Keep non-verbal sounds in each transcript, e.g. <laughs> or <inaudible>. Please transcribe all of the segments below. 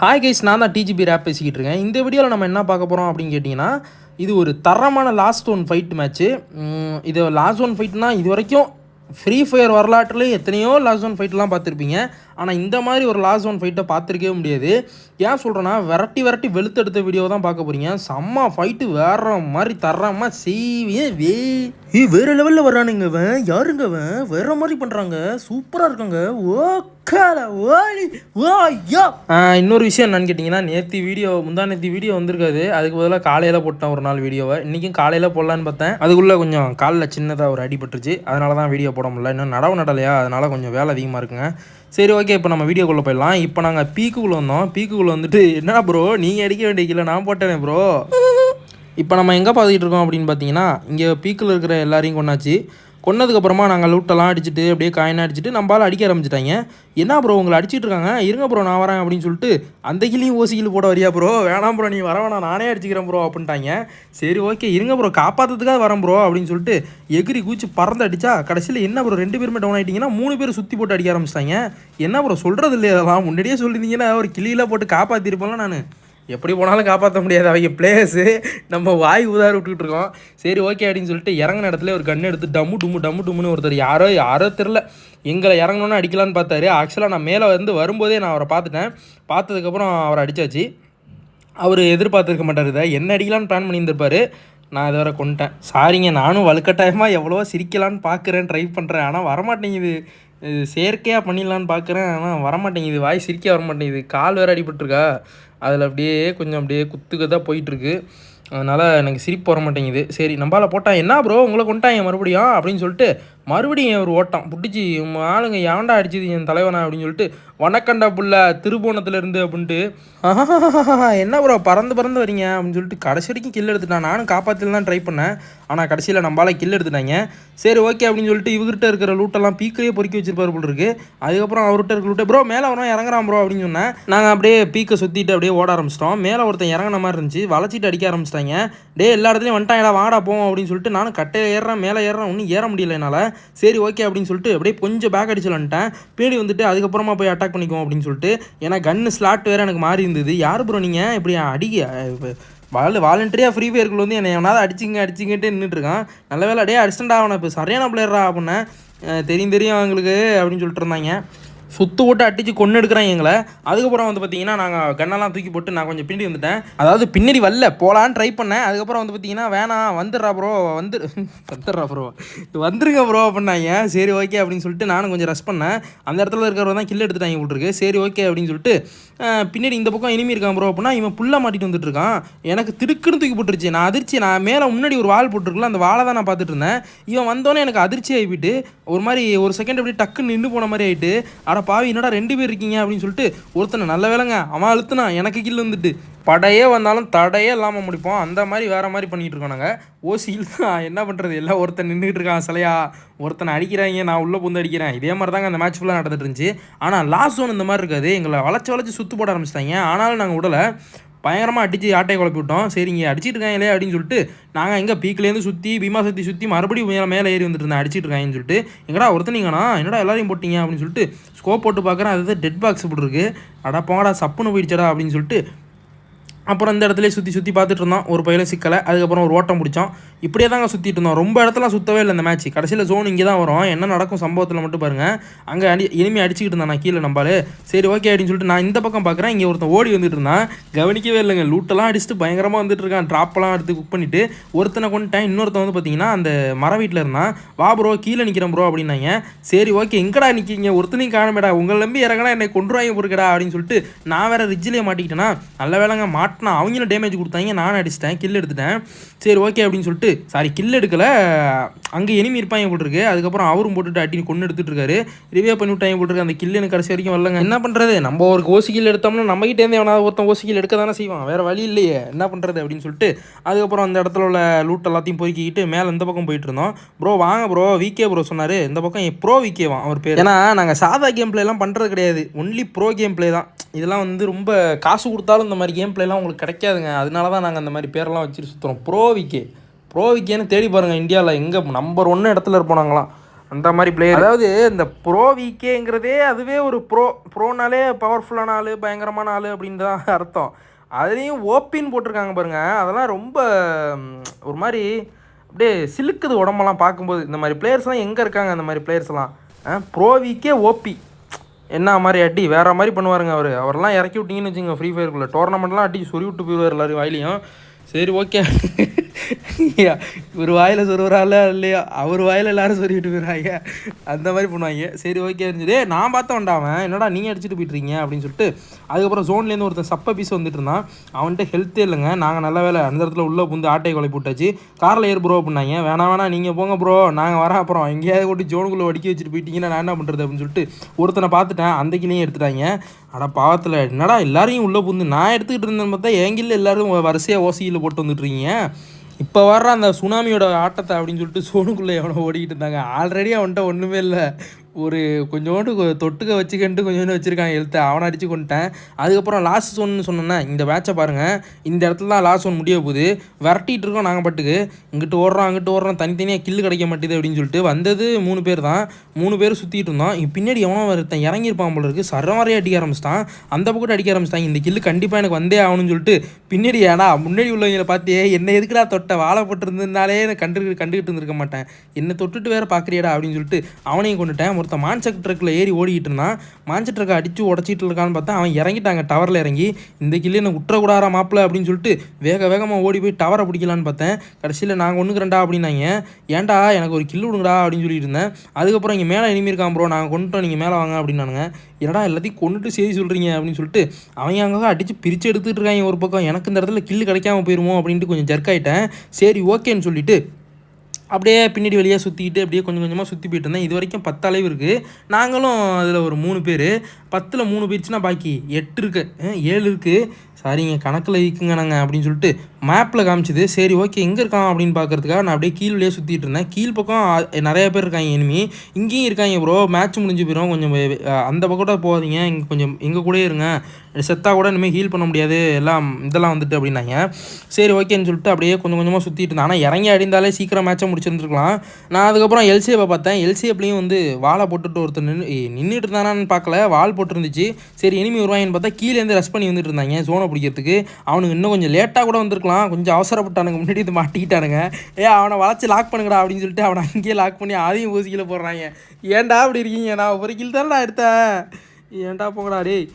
Hi guys நான் தான் DGP rape பேசிக்கிட்டு இருக்கேன். இந்த வீடியோவில் நம்ம என்ன பார்க்க போகிறோம் அப்படின்னு கேட்டிங்கன்னா இது ஒரு தரமான லாஸ்ட் ஒன் ஃபைட் மேட்ச்சு இது லாஸ்ட் ஒன் ஃபைட்னா இது வரைக்கும் ஃப்ரீ ஃபயர் வரலாற்றுல எத்தனையோ லாஸ்ட் ஒன் ஃபைட்லாம் பார்த்துருப்பீங்க. ஆனால் இந்த மாதிரி ஒரு லாஸ்ட் ஒன் ஃபைட்டை பார்த்துருக்கவே முடியாது. ஏன் சொல்கிறேன்னா விரட்டி விரட்டி வெளுத்தெடுத்த வீடியோ தான் பார்க்க போகிறீங்க செம்ம ஃபைட்டு வேற மாதிரி தரமாக செய்வே வே ஏ வேறு லெவலில் வர்றானுங்க இவன். யாருங்க இவன்? வேற மாதிரி பண்ணுறாங்க சூப்பராக இருக்காங்க. ஓ ஓலி ஓ ஐயோ இன்னொரு விஷயம் என்னன்னு கேட்டிங்கன்னா நேற்று வீடியோ முந்தா நேற்று வீடியோ வந்திருக்காது. அதுக்கு பதிலாக காலையில் போட்டேன் ஒரு நாள் வீடியோவை இன்றைக்கும் காலையில் போடலான்னு பார்த்தேன். அதுக்குள்ளே கொஞ்சம் காலில் சின்னதாக ஒரு அடிபட்டுருச்சு அதனால தான் வீடியோ போட முடியல. இன்னும் நடவு நடலையா? அதனால கொஞ்சம் வேலை அதிகமாக இருக்குங்க. சரி ஓகே இப்போ நம்ம வீடியோக்குள்ளே போயிடலாம். இப்போ நாங்கள் பீக்குக்குள்ளே வந்தோம். பீக்குக்குள்ளே வந்துட்டு என்னடா ப்ரோ நீங்கள் அடிக்க வேண்டிய கீழே நான் போட்டேனே ப்ரோ இப்போ நம்ம எங்கே பார்த்துக்கிட்டு இருக்கோம் அப்படின்னு பார்த்தீங்கன்னா இங்கே பீக்கில் இருக்கிற எல்லாரையும் கொண்டாச்சு கொன்னதுக்கப்புறமா நாங்கள் லூட்டெல்லாம் அடிச்சுட்டு அப்படியே காயினாக அடிச்சுட்டு நம்மளால் அடிக்க ஆரம்பிச்சிட்டாங்க. என்ன ப்ரோ உங்களை அடிச்சிட்டு இருக்காங்க? இருங்க ப்ரோ நான் வரேன் அப்படின்னு சொல்லிட்டு அந்த கிளியும் ஓசிக்கில் போட வரியா ப்ரோ வேணாம் ப்ரோ நீ வர வேணாம் நானே அடிச்சுக்கிறேன் ப்ரோ அப்படின்ட்டாங்க. சரி ஓகே இருங்க ப்ரோ காப்பாற்றுறதுக்காக வரேன் ப்ரோ அப்படின்னு சொல்லிட்டு எகிரி கூச்சி பறந்து அடிச்சா கடைசியில் என்ன ப்ரோ ரெண்டு பேருமே டவுன் ஆகிட்டிங்கன்னா மூணு பேர் சுற்றி போட்டு அடிக்க ஆரம்பிச்சிட்டாங்க. என்ன ப்ரோ சொல்கிறது இல்லையா? அதெல்லாம் முன்னாடியே சொல்லியிருந்தீங்கன்னா ஒரு கிளியில் போட்டு காப்பாற்றிருப்பேன்ல நான். எப்படி போனாலும் காப்பாற்ற முடியாது. அவங்க பிளேயர்ஸு நம்ம வாய் உதார விட்டுக்கிட்டு இருக்கோம். சரி ஓகே அப்படின்னு சொல்லிட்டு இறங்கின இடத்துல ஒரு கண் எடுத்து டம்மு டும்மு டம்மு டும்முன்னு ஒருத்தர் யாரோ யாரோ தெரில எங்களை இறங்கணும்னு அடிக்கலான்னு பார்த்தாரு. ஆக்சுவலாக நான் மேலே வந்து வரும்போதே நான் அவரை பார்த்துட்டேன். பார்த்ததுக்கப்புறம் அவரை அடித்தாச்சு அவர் எதிர்பார்த்துருக்க மாட்டார் இதை. என்ன அடிக்கலான்னு பிளான் பண்ணியிருந்திருப்பாரு. நான் இதை வரை கொண்டுட்டேன் சாரிங்க நானும் வலுக்கட்டாயமாக எவ்வளோ சிரிக்கலான்னு பார்க்குறேன் ட்ரை பண்ணுறேன் ஆனால் வரமாட்டேங்குது. இது செயற்கையாக பண்ணிடலான்னு பார்க்குறேன். ஆனால் வரமாட்டேங்குது. வாய் சிரிக்க வரமாட்டேங்குது. கால் வேறு அடிபட்டுருக்கா? அதில் அப்படியே கொஞ்சம் அப்படியே குத்துக்கு தான் போயிட்டுருக்கு. அதனால் எனக்கு சிரிப்பு வர மாட்டேங்குது. சரி நம்மளால் போட்டான் என்ன ப்ரோ உங்களை கொண்டாங்க மறுபடியும் அப்படின்னு சொல்லிட்டு மறுபடியும் ஒரு ஓட்டம். பிடிச்சி ஆளுங்க ஏன்டா அடிச்சது என் தலைவனா அப்படின்னு சொல்லிட்டு வணக்கண்டா புள்ள திருபுவனத்துலேருந்து அப்படின்ட்டு என்ன ப்ரோ பறந்து பறந்து வரீங்க? அப்படின்னு சொல்லிட்டு கடைசி வரைக்கும் கில் எடுத்துட்டான். நானும் காப்பாற்றில தான் ட்ரை பண்ணேன். ஆனால் கடைசியில் நம்மளால கில் எடுத்துட்டாங்க. சரி ஓகே அப்படின்னு சொல்லிட்டு இவர்கிட்ட இருக்கிற லூட்டெல்லாம் பீக்கிலேயே பொறுக்கி வச்சிருப்பாரு போல் இருக்கு. அதுக்கப்புறம் அவர்கிட்ட இருக்க லூட்டை ப்ரோ மேலே வரோம் இறங்குறான் ப்ரோ அப்படின்னு சொன்னேன். நாங்கள் அப்படியே பீக்கை சுற்றிட்டு அப்படியே ஓட ஆரம்பிச்சிட்டோம். மேலே ஒருத்தன் இறங்கின மாதிரி இருந்துச்சு. வளைச்சிட்டு அடிக்க ஆரம்பிச்சிட்டாங்க. டே எல்லா இடத்துலையும் வந்துட்டாங்கடா வாடா போவோம் அப்படின்னு சொல்லிட்டு நானும் கட்டையில் ஏறுறேன் மேலே ஏறுறேன். ஒன்றும் ஏற முடியல என்னால். சரி ஓகே அப்படின்னு சொல்லிட்டு அப்படியே கொஞ்சம் பேக் அடிச்சு வந்துட்டேன். பின்னாடி வந்துட்டு அதுக்கப்புறமா போய் அட்டாக் பண்ணிக்குவோம் அப்படின்னு சொல்லிட்டு ஏன்னா கன்னு ஸ்லாட் வேறு எனக்கு மாறி இருந்தது. யார் ப்ரோ நீங்கள் இப்படி அடிக்க வால் வாலண்டரியாக ஃப்ரீ ஃபயருக்குள்ள வந்து என்னை எவனாவது அடிச்சிங்க அடிச்சிங்கன்ட்டு நின்றுட்டுருக்கான் நல்ல வேலை அடையே அடிஸ்டண்ட் ஆகணும் இப்போ சரியான பிளேயரா அப்படின்னேன். தெரியும் தெரியும் அவங்களுக்கு அப்படின்னு சொல்லிட்டு இருந்தாங்க. சுத்து விட்டு அடிச்சு கொண்டு எடுக்கிறாங்க எங்களை. அதுக்கப்புறம் வந்து பார்த்தீங்கன்னா நாங்கள் கண்ணெல்லாம் தூக்கி போட்டு நான் கொஞ்சம் பின்னாடி வந்துட்டேன். அதாவது பின்னாடி வரல போகலான்னு ட்ரை பண்ணேன். அதுக்கப்புறம் வந்து பார்த்தீங்கன்னா வேணாம் வந்துடுறா ப்ரோ வந்து <laughs> வந்துடுறா ப்ரோ வந்துருங்க ப்ரோ அப்படின்னாங்க. சரி ஓகே அப்படின்னு சொல்லிட்டு நானும் கொஞ்சம் ரஷ் பண்ணேன். அந்த இடத்துல இருக்கிறவங்க தான் கில் எடுத்துட்டாங்க விட்ருக்கு சரி ஓகே அப்படின்னு சொல்லிட்டு பின்னாடி இந்த பக்கம் இனிமே இருக்கான் ப்ரோ அப்படின்னா இவன் புல்லாக மாட்டிட்டு வந்துட்டு இருக்கான். எனக்கு திடுக்குன்னு தூக்கி போட்டுருச்சு. நான் அதிர்ச்சி நான் மேலே முன்னாடி ஒரு வால் போட்டிருக்கல அந்த வாழை தான் நான் பார்த்துட்டு இருந்தேன். இவன் வந்தோடனே எனக்கு அதிர்ச்சி ஆகிவிட்டு ஒரு மாதிரி ஒரு செகண்ட் அப்படியே டக்குன்னு நின்று போன மாதிரி ஆகிட்டு அட பாவி என்னடா ரெண்டு பேர் இருக்கீங்க அப்படின்னு சொல்லிட்டு ஒருத்தனை நல்ல வேலைங்க அவன் அழுத்துனா எனக்கு கீழே வந்துட்டு. படையே வந்தாலும் தடையே இல்லாமல் முடிப்போம். அந்த மாதிரி வேற மாதிரி பண்ணிட்டு இருக்கோம் நாங்கள் ஓசியில் தான் என்ன பண்ணுறது எல்லாம் ஒருத்தன் நின்றுட்டு இருக்கான் சிலையா? ஒருத்தனை அடிக்கிறாங்க நான் உள்ளே புந்து அடிக்கிறேன். இதே மாதிரி தாங்க அந்த மேட்ச் ஃபுல்லாக நடந்துட்டு இருந்துச்சு. ஆனால் லாஸ்ட் ஒன் இந்த மாதிரி இருக்காது. எங்களை வளைச்சு வளைச்சு சுத்து போட ஆரம்பிச்சிட்டாங்க. ஆனாலும் நாங்கள் விடலை. பயங்கரமாக அடித்து ஆட்டையை குழப்பி விட்டோம். சரி இங்கே அடிச்சிட்டு இருக்காங்களே அப்படின்னு சொல்லிட்டு நாங்கள் எங்கே பீக்லேருந்து சுற்றி பீமா சுற்றி சுற்றி மறுபடியும் மேலே மேலே ஏறி வந்துட்டு இருந்தேன். அடிச்சிட்டு இருக்காங்கன்னு சொல்லிட்டு எங்கடா ஒருத்தனீங்கண்ணா என்னடா எல்லாரையும் போட்டீங்க? அப்படின்னு சொல்லிட்டு ஸ்கோப் போட்டு பார்க்குறேன் அது டெட் பாக்ஸ் போட்டுருக்கு. அடா போங்கடா சப்புன்னு போயிடுச்சடா அப்படின்னு சொல்லிட்டு அப்புறம் இந்த இடத்துல சுற்றி சுற்றி பார்த்துட்டு இருந்தோம் ஒரு பையில சிக்கலை. அதுக்கப்புறம் ஒரு ஓட்டம் பிடிச்சோம் இப்படியே தாங்க சுற்றிட்டு இருந்தோம் ரொம்ப இடத்துல சுற்றவே இல்லை இந்த மேட்ச் கடைசியில் ஜோன் இங்கே தான் வரும். என்ன நடக்கும் சம்பவத்தில் மட்டும் பாருங்கள் அங்கே அடி இனிமே அடிச்சுக்கிட்டு இருந்தான் நான் கீழே நம்பாலே. சரி ஓகே அப்படின்னு சொல்லிட்டு நான் இந்த பக்கம் பார்க்குறேன் இங்கே ஒருத்தன் ஓடி வந்துட்டு இருந்தான். கவனிக்கவே இல்லைங்க. லூட்டெல்லாம் அடிச்சுட்டு பயங்கரமாக வந்துட்டு இருக்கான். ட்ராப்பெல்லாம் எடுத்து குக் பண்ணிட்டு ஒருத்தனை கொண்டுட்டேன். இன்னொருத்தன் வந்து பார்த்தீங்கன்னா அந்த மர வீட்டில் இருந்தான். வா ப்ரோ கீழே நிற்கிறேன் ப்ரோ அப்படின்னாங்க. சரி ஓகே எங்கடா நிற்கிங்க ஒருத்தனையும் காணமேடா. உங்களை நம்பி இறங்கினா என்னை கொண்டுருவாங்க பொறுக்கடா அப்படின்னு சொல்லிட்டு நான் வேற ரிஜ்ஜிலே மாட்டிக்கிட்டேன்னா நல்ல வேலைங்க மாட்டினா அவங்களும் டேமேஜ் கொடுத்தாங்க நானும் அடிச்சிட்டேன் கில் எடுத்துட்டேன். சரி ஓகே அப்படின்னு சொல்லிட்டு சாரி கில் எடுக்கலை. அங்கே எனிமி இருப்பாங்க போட்டிருக்கு அதுக்கப்புறம் அவரும் போட்டுட்டு அட்டி கொண்டு எடுத்துட்டு இருக்காரு. ரிவே பண்ணி விட்டாங்க போட்டிருக்கு அந்த கில் எனக்கு கடைசி வரைக்கும் வரலங்க. என்ன பண்ணுறது நம்ம ஒரு ஓசி கில் எடுத்தோம்னா நம்ம கிட்டே எவனாவது ஒருத்தன் ஓசி கில் எடுக்க தானே செய்வான். வேறு வழி இல்லையே. என்ன பண்ணுறது அப்படின்னு சொல்லிட்டு அதுக்கப்புறம் அந்த இடத்துல உள்ள லூட் எல்லாத்தையும் பொறுக்கிக்கிட்டு மேலே இந்த பக்கம் போயிட்டு இருந்தோம். ப்ரோ வாங்க ப்ரோ விகே ப்ரோ சொன்னார். இந்த பக்கம் ப்ரோ விகேவான் அவர் பேர். ஏன்னா நாங்கள் சாதா கேம் பிளேலாம் பண்ணுறது கிடையாது. ஒன்லி ப்ரோ கேம் ப்ளே தான். இதெல்லாம் வந்து ரொம்ப காசு கொடுத்தாலும் இந்த மாதிரி கேம் பிளேலாம் உங்களுக்கு கிடைக்காதுங்க. அதனால தான் நாங்கள் அந்த மாதிரி பேரெல்லாம் வச்சுட்டு சுற்றுறோம் ப்ரோ விகே ப்ரோ தேடி பாருங்கள் இந்தியாவில் எங்கே நம்பர் ஒன்று இடத்துல இருப்போம் நாங்களாம் அந்த மாதிரி பிளேயர் அதாவது இந்த ப்ரோ விகேங்கிறதே அதுவே ஒரு ப்ரோ ப்ரோனாலே பவர்ஃபுல்லான ஆள் பயங்கரமான ஆள் அப்படின்னு தான் <laughs> அர்த்தம். அதுலேயும் ஓப்பின்னு போட்டிருக்காங்க பாருங்கள் அதெல்லாம் ரொம்ப ஒரு மாதிரி அப்படியே சிலுக்குது உடம்பெல்லாம் பார்க்கும்போது. இந்த மாதிரி பிளேயர்ஸ்லாம் எங்கே இருக்காங்க? அந்த மாதிரி பிளேயர்ஸ்லாம் ப்ரோ விகே ஓபி என்ன மாதிரி அடி? வேற மாதிரி பண்ணுவாருங்க அவர். அவரெல்லாம் இறக்கி விட்டீங்கன்னு வச்சுங்க ஃப்ரீ ஃபயருக்குள்ளே டோர்னமெண்ட்லாம் அடி சொறி விட்டு போயிடுவார் எல்லாரும் வாயிலையும். சரி ஓகே <laughs> இவர் வாயில் சொருவரால இல்லையா அவர் வாயில் எல்லாரும் சொல்லிட்டு போயிடுறாங்க. அந்த மாதிரி பண்ணுவாங்க. சரி ஓகே இருந்துச்சு நான் பார்த்தவன்டா அவன். என்னடா நீங்கள் அடிச்சுட்டு போயிட்டுருங்க அப்படின்னு சொல்லிட்டு அதுக்கப்புறம் ஜோன்லேருந்து ஒருத்தன் சப்ப பீஸ் வந்துட்டு இருந்தான். அவன்கிட்ட ஹெல்த்தே இல்லைங்க. நாங்கள் நல்ல வேலை. அந்த இடத்துல உள்ளே புந்து ஆட்டை கொலை போட்டாச்சு காரில் ஏறு ப்ரோ பண்ணாங்க வேணாம் வேணாம் நீங்கள் போங்க ப்ரோ நாங்கள் வர அப்புறம். எங்கேயாவது கொண்டு ஜோனுக்குள்ளே வடிக்க வச்சுட்டு போயிட்டீங்கன்னா நான் என்ன பண்ணுறது அப்படின்னு சொல்லிட்டு ஒருத்தனை பார்த்துட்டேன். அந்த கிளையும் எடுத்துட்டாங்க. ஆனால் பாவத்தில். என்னடா எல்லாரையும் உள்ளே புந்து நான் எடுத்துக்கிட்டு இருந்தேன்னு பார்த்தா எங்கில்ல எல்லாரும் வரிசையாக ஓசியில் போட்டு வந்துட்டுருக்கீங்க. இப்போ வர்ற அந்த சுனாமியோட ஆட்டத்தை அப்படின்னு சொல்லிட்டு சோனுக்குள்ளே எவனோ ஓடிக்கிட்டு இருந்தாங்க. ஆல்ரெடி அவன்கிட்ட ஒன்றுமே இல்லை. ஒரு கொஞ்சோண்டு தொட்டுக்க வச்சுக்கிட்டு கொஞ்சோண்டு வச்சுருக்கான் எழுத்தை. அவனை அடித்து கொண்டுட்டேன் அதுக்கப்புறம் லாஸ்ட் சோன்னு சொன்னேன்னா இந்த மேட்சை பாருங்கள் இந்த இடத்துல தான் லாஸ்ட் ஒன் முடிய போகுது. விரட்டிகிட்டு இருக்கோம் நாங்கள் பட்டுக்கு. இங்கிட்டு ஓடுறோம் அங்கிட்டு ஓடுறோம் தனித்தனியாக கில்லு கிடைக்க மாட்டேது அப்படின்னு சொல்லிட்டு வந்தது மூணு பேர் தான். மூணு பேர் சுற்றிட்டு இருந்தோம். பின்னாடி எவனோ ஒருத்தன் இறங்கியிருப்பான் போல இருக்கு. சரமாரியாக அடிக்க ஆரம்பிச்சிட்டான். அந்த பக்கம் அடிக்க ஆரம்பிச்சிட்டாங்க இந்த கில்லு கண்டிப்பாக எனக்கு வந்தே ஆகணும்னு சொல்லிட்டு பின்னாடி ஏன்னா முன்னாடி உள்ளவங்களை பார்த்தியே என்ன எதுக்குடா தொட்ட? வாழை போட்டிருந்ததுனாலே கண்டு கண்டுக்கிட்டு இருந்திருக்க மாட்டேன். என்னை தொட்டுட்டு வேற பார்க்குறியடா அப்படின்னு சொல்லிட்டு அவனையும் கொண்டுட்டேன் ஒருத்தன் மான்செக் ட்ரக்கில் ஏறி ஓடிக்கிட்டு இருந்தான். மான்செக் ட்ரக்கை அடித்து உடச்சிட்டு இருக்கான்னு பார்த்தா அவன் இறங்கிட்டாங்க டவரில் இறங்கி. இந்த கில்லு எனக்கு உற்றக்கூடாரா மாப்பிள்ள அப்படின்னு சொல்லிட்டு வேக வேகமாக ஓடி போய் டவரை பிடிக்கலான்னு பார்த்தேன். கடைசியில் நாங்கள் ஒன்றுக்கு ரெண்டா அப்படின்னாங்க. ஏன்டா எனக்கு ஒரு கில்லு விடுங்கடா அப்படின்னு சொல்லிட்டு இருந்தேன். அதுக்கப்புறம் இங்கே மேலே இனிமே இருக்கான் ப்ரோ நாங்கள் கொண்டுட்டோம் நீங்கள் மேலே வாங்க அப்படின்னானுங்க. என்னடா எல்லாத்தையும் கொண்டுட்டு செய்தி சொல்கிறீங்க அப்படின்னு சொல்லிட்டு அவங்க அங்கே அடித்து பிரித்து எடுத்துகிட்டு இருக்காங்க ஒரு பக்கம். எனக்கு இந்த இடத்துல கில்லு கிடைக்காம போயிருமோ அப்படின்ட்டு கொஞ்சம் ஜர்க் ஆயிட்டேன். சரி ஓகேன்னு சொல்லிட்டு அப்படியே பின்னாடி வழியாக சுற்றிக்கிட்டு அப்படியே கொஞ்சம் கொஞ்சமாக சுற்றி போயிட்டு இருந்தேன். இது வரைக்கும் பத்து அளவு இருக்குது நாங்களும் அதில் ஒரு மூணு பேர். பத்தில் மூணு போயிடுச்சுன்னா பாக்கி எட்டு இருக்கு. ஏழு இருக்குது சரிங்க கணக்கில் இருக்குங்க நாங்கள் அப்படின்னு சொல்லிட்டு மேப்பில் காமிச்சிது. சரி ஓகே எங்கே இருக்கான் அப்படின்னு பார்க்குறதுக்காக நான் அப்படியே கீழே சுற்றிட்டு இருந்தேன். கீழ் பக்கம் நிறைய பேர் இருக்காங்க இனிமே இங்கேயும் இருக்காங்க ப்ரோ மேட்ச் முடிஞ்சு போயிடும் கொஞ்சம் அந்த பக்கம் போகாதீங்க. இங்கே கொஞ்சம் எங்கள் கூடயே இருங்க. செத்தாக கூட இனிமேல் ஹீல் பண்ண முடியாது. எல்லாம் இதெல்லாம் வந்துட்டு அப்படின்னாங்க. சரி ஓகேன்னு சொல்லிட்டு அப்படியே கொஞ்சம் கொஞ்சமாக சுற்றிட்டு இருந்தேன். ஆனால் இறங்கி அடிந்தாலே சீக்கிரம் மேட்சை முடிச்சிருந்துருக்கலாம். நான் அதுக்கப்புறம் எல்சிஏவை பார்த்தேன். எல்சிஏப்லேயும் வந்து வாழை போட்டுட்டு ஒருத்தர் நின்று நின்றுட்டு இருந்தானான்னு பார்க்கல. வால் போட்டுருந்துச்சு. சரி இனிமே வருவாங்கன்னு பார்த்தா கீழேருந்து ரஷ் பண்ணி வந்துட்டு இருந்தாங்க சோனை பிடிக்கிறதுக்கு. அவனுக்கு இன்னும் கொஞ்சம் லேட்டாக கூட வந்திருக்கலாம். கொஞ்சம் அவசரப்பட்டானுங்க. முன்னாடி இது மாட்டிக்கிட்டானுங்க. ஏ அவனை வளைச்சு லாக் பண்ணுங்கடா அப்படின்னு சொல்லிட்டு அவனை அங்கேயே லாக் பண்ணி அதையும் ஊசிக்கல போடுறாங்க. ஏன்டா அப்படி இருக்கீங்க? நான் ஒரு கில் தானே எடுத்தேன். ஏன்டா போங்கடா டேய்.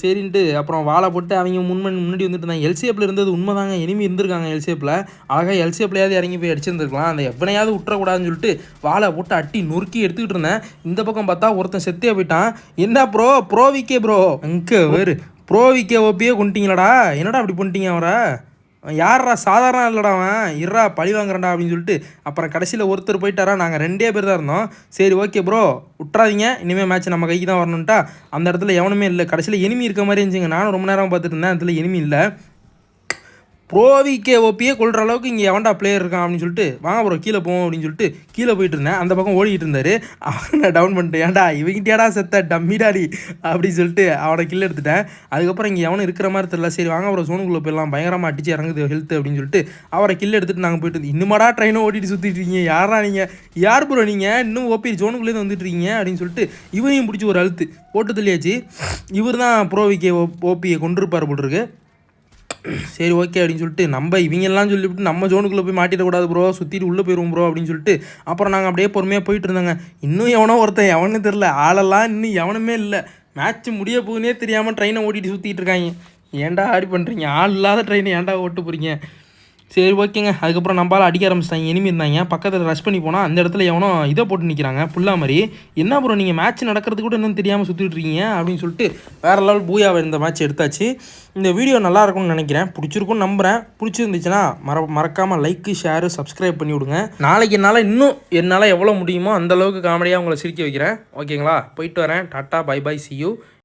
சரின்ட்டு அப்புறம் வாழை போட்டு அவங்க முன்மன் முன்னாடி வந்துட்டு இருந்தாங்க. எல்சிஎப்பில் இருந்தது உண்மைதாங்க. இனிமே இருந்திருக்காங்க எல்சிஎப்பில் அழகாக எல்சிஎப்லையாவது இறங்கி போய் அடிச்சிருந்துருக்கலாம். அந்த எவனையாவது விட்டுறக்கூடாதுன்னு சொல்லிட்டு வாழை போட்டு அட்டி நொறுக்கி எடுத்துக்கிட்டு இருந்தேன். இந்த பக்கம் பார்த்தா ஒருத்தன் செத்தே போயிட்டான். என்ன ப்ரோ ப்ரோ விக்கே ப்ரோ அங்கே வேறு ப்ரோ விக்கே ஓபியே கொண்டுட்டீங்களாடா. என்னடா அப்படி பண்ணிட்டீங்க அவரை? யாரா சாதாரண இல்லைடா அவன். இருறா பழி வாங்குறேன்டா அப்படின்னு சொல்லிட்டு அப்புறம் கடைசியில் ஒருத்தர் போயிட்டாரா? நாங்கள் ரெண்டே பேர் தான் இருந்தோம். சரி ஓகே ப்ரோ விட்றாதீங்க இனிமேல் மேட்ச் நம்ம கைக்கு தான் வரணுன்ட்டா அந்த இடத்துல எவனுமே இல்லை. கடைசியில் எனிமி இருக்க மாதிரி இருந்துச்சுங்க. நானும் ரொம்ப நேரம் பார்த்துட்டு இருந்தேன். இடத்துல எனிமி இல்லை. ப்ரோவிக்கே ஓப்பியே கொள்கிற அளவுக்கு இங்கே எவன்டா பிளேயர் இருக்கான் அப்படின்னு சொல்லிட்டு வாங்க ப்ரோ கீழே போவோம் அப்படின்னு சொல்லிட்டு கீழே போயிட்டு இருந்தேன். அந்த பக்கம் ஓடிட்டு இருந்தாரு. அவனை நான் டவுன் பண்ணிட்டேன். ஏன்டா இவங்கிட்டேடா செத்த டம்மிடாடி அப்படின்னு சொல்லிட்டு அவனை கீழே எடுத்துட்டேன். அதுக்கப்புறம் இங்கே எவனும் இருக்கிற மாதிரி தெரியல. சரி வாங்க ப்ரோ சோனுக்குள்ளே போயிடலாம். பயங்கரமாக அடிச்சு இறங்குது ஹெல்த் அப்படின்னு சொல்லிட்டு அவரை கீழே எடுத்துட்டு நாங்கள் போயிட்டு இருந்தோம். இன்னுமாடா ட்ரெயினை ஓட்டிட்டு சுற்றிட்டு இருக்கீங்க? யாரா நீங்கள் யார் ப்ரோ நீங்கள் இன்னும் ஓபி ஜோனுக்குள்ளேருந்து வந்துட்டு இருக்கீங்க? அப்படின்னு சொல்லிட்டு இவனையும் பிடிச்சி ஒரு அழுத்து போட்டு தள்ளியாச்சு இவர் தான் ப்ரோவிக்கே ஓபியை கொண்டிருப்பார் போல் சரி ஓகே அப்படின்னு சொல்லிட்டு நம்ம இவங்கெல்லாம் சொல்லிவிட்டு நம்ம ஜோனுக்குள்ளே போய் மாட்டிடக்கூடாது ப்ரோ சுற்றிட்டு உள்ளே போயிடுவோம் ப்ரோ அப்படின்னு சொல்லிட்டு அப்புறம் நாங்கள் அப்படியே பொறுமையாக போயிட்டு இருந்தாங்க. இன்னும் எவனோ ஒருத்தன் எவனு தெரில ஆளெல்லாம் இன்னும் எவனுமே இல்லை. மேட்ச் முடிய போகுனே தெரியாமல் ட்ரெயினை ஓட்டிகிட்டு சுற்றிட்டு இருக்காங்க. ஏன்டா ஆடி பண்ணுறீங்க ஆள் இல்லாத ட்ரெயினை ஏன்டா ஓட்டு போகிறீங்க சரி ஓகேங்க. அதுக்கப்புறம் நம்மளால அடிக்க ஆரம்பிச்சிட்டாங்க. இனிமே இருந்தாங்க. பக்கத்தில் ரஷ் பண்ணி போனால் அந்த இடத்துல எவனோ இதை போட்டு நிற்கிறாங்க புல்லா மாதிரி. என்ன ப்ரோ நீங்கள் மேட்ச் நடக்கிறது கூட இன்னும் தெரியாமல் சுற்றிட்டு இருக்கீங்க அப்படின்னு சொல்லிட்டு வேறு லெவல் பூயாவை இந்த மேட்ச் எடுத்தாச்சு. இந்த வீடியோ நல்லா இருக்கும்னு நினைக்கிறேன். பிடிச்சிருக்கும்னு நம்புகிறேன் பிடிச்சிருந்துச்சுன்னா மற மறக்காமல் லைக்கு ஷேரு சப்ஸ்கிரைப் பண்ணி விடுங்க. நாளைக்கு என்னால் இன்னும் என்னால் எவ்வளோ முடியுமோ அந்தளவுக்கு காமெடியாக உங்களை சிரிக்க வைக்கிறேன். ஓகேங்களா? போயிட்டு வரேன். Tata bye bye see you